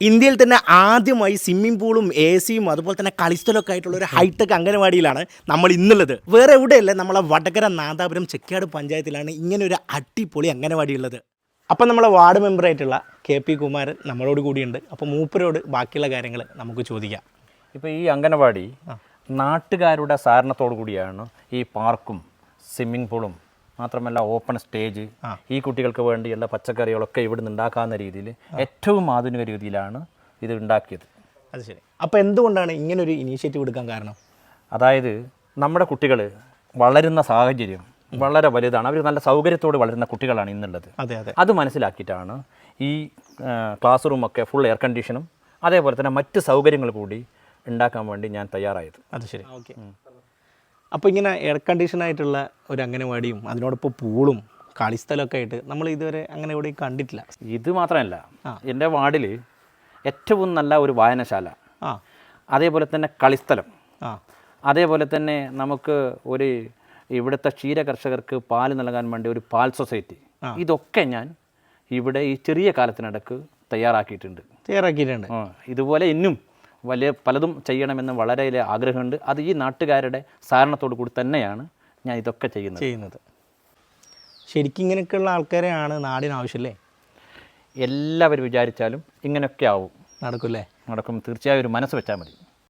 ഇന്ത്യയിൽ തന്നെ ആദ്യമായി സ്വിമ്മിംഗ് പൂളും എ സിയും അതുപോലെ തന്നെ കളിസ്ഥലമൊക്കെ ആയിട്ടുള്ള ഒരു ഹൈടെക് അംഗനവാടിയിലാണ് നമ്മൾ ഇന്നുള്ളത്. വേറെ എവിടെയല്ല നമ്മളെ വടകര നാദാപുരം ചെക്കാട് പഞ്ചായത്തിലാണ് ഇങ്ങനെ ഒരു അടിപൊളി അംഗനവാടി ഉള്ളത് അപ്പം നമ്മളെ വാർഡ് മെമ്പറായിട്ടുള്ള കെ പി കുമാരൻ നമ്മളോട് കൂടിയുണ്ട്. അപ്പോൾ മൂപ്പരോട് ബാക്കിയുള്ള കാര്യങ്ങൾ നമുക്ക് ചോദിക്കാം. ഇപ്പോൾ ഈ അംഗനവാടി നാട്ടുകാരുടെ സഹകരണത്തോടു കൂടിയാണ് ഈ പാർക്കും സ്വിമ്മിംഗ് പൂളും മാത്രമല്ല ഓപ്പൺ സ്റ്റേജ് ഈ കുട്ടികൾക്ക് വേണ്ടിയുള്ള പച്ചക്കറികളൊക്കെ ഇവിടുന്ന് ഉണ്ടാക്കാവുന്ന രീതിയിൽ ഏറ്റവും ആധുനിക രീതിയിലാണ് ഇത് ഉണ്ടാക്കിയത്. അത് ശരി. അപ്പോൾ എന്തുകൊണ്ടാണ് ഇങ്ങനൊരു ഒരു ഇനീഷ്യേറ്റീവ് എടുക്കാൻ കാരണം? അതായത് നമ്മുടെ കുട്ടികൾ വളരുന്ന സാഹചര്യം വളരെ വലുതാണ്. അവർ നല്ല സൗകര്യത്തോട് വളരുന്ന കുട്ടികളാണ് ഇന്നുള്ളത്. അതെ അതെ. അത് മനസ്സിലാക്കിയിട്ടാണ് ഈ ക്ലാസ് റൂമൊക്കെ ഫുൾ എയർ കണ്ടീഷനും അതേപോലെ തന്നെ മറ്റ് സൗകര്യങ്ങൾ കൂടി ഉണ്ടാക്കാൻ വേണ്ടി ഞാൻ തയ്യാറായത്. അത് ശരി. ഓക്കെ. അപ്പോൾ ഇങ്ങനെ എയർ കണ്ടീഷൻ ആയിട്ടുള്ള ഒരു അംഗനവാടിയും അതിനോടൊപ്പം പൂളും കളിസ്ഥലമൊക്കെ ആയിട്ട് നമ്മൾ ഇതുവരെ അങ്ങനെ എവിടെയും കണ്ടിട്ടില്ല. ഇത് മാത്രമല്ല എന്റെ വാർഡിൽ ഏറ്റവും നല്ല ഒരു വായനശാല. ആ. അതേപോലെ തന്നെ കളിസ്ഥലം. ആ. അതേപോലെ തന്നെ നമുക്ക് ഒരു ഇവിടുത്തെ ക്ഷീര കർഷകർക്ക് പാൽ നൽകാൻ വേണ്ടി ഒരു പാൽ സൊസൈറ്റി. ഇതൊക്കെ ഞാൻ ഇവിടെ ഈ ചെറിയ കാലത്തിനിടക്ക് തയ്യാറാക്കിയിട്ടുണ്ട്. തയ്യാറാക്കിയിട്ടുണ്ട്. ഇതുപോലെ ഇന്നും വലിയ പലതും ചെയ്യണമെന്ന് വളരെ ആഗ്രഹമുണ്ട്. അത് ഈ നാട്ടുകാരുടെ സഹകരണത്തോടു കൂടി തന്നെയാണ് ഞാൻ ഇതൊക്കെ ചെയ്യുന്നത്. ചെയ്യുന്നത്. ശരിക്കും ഇങ്ങനെയൊക്കെയുള്ള ആൾക്കാരെയാണ് നാടിന് ആവശ്യമല്ലേ എല്ലാവരും വിചാരിച്ചാലും ഇങ്ങനെയൊക്കെ ആവും. നടക്കും അല്ലേ നടക്കും. തീർച്ചയായും ഒരു മനസ്സ് വെച്ചാൽ മതി.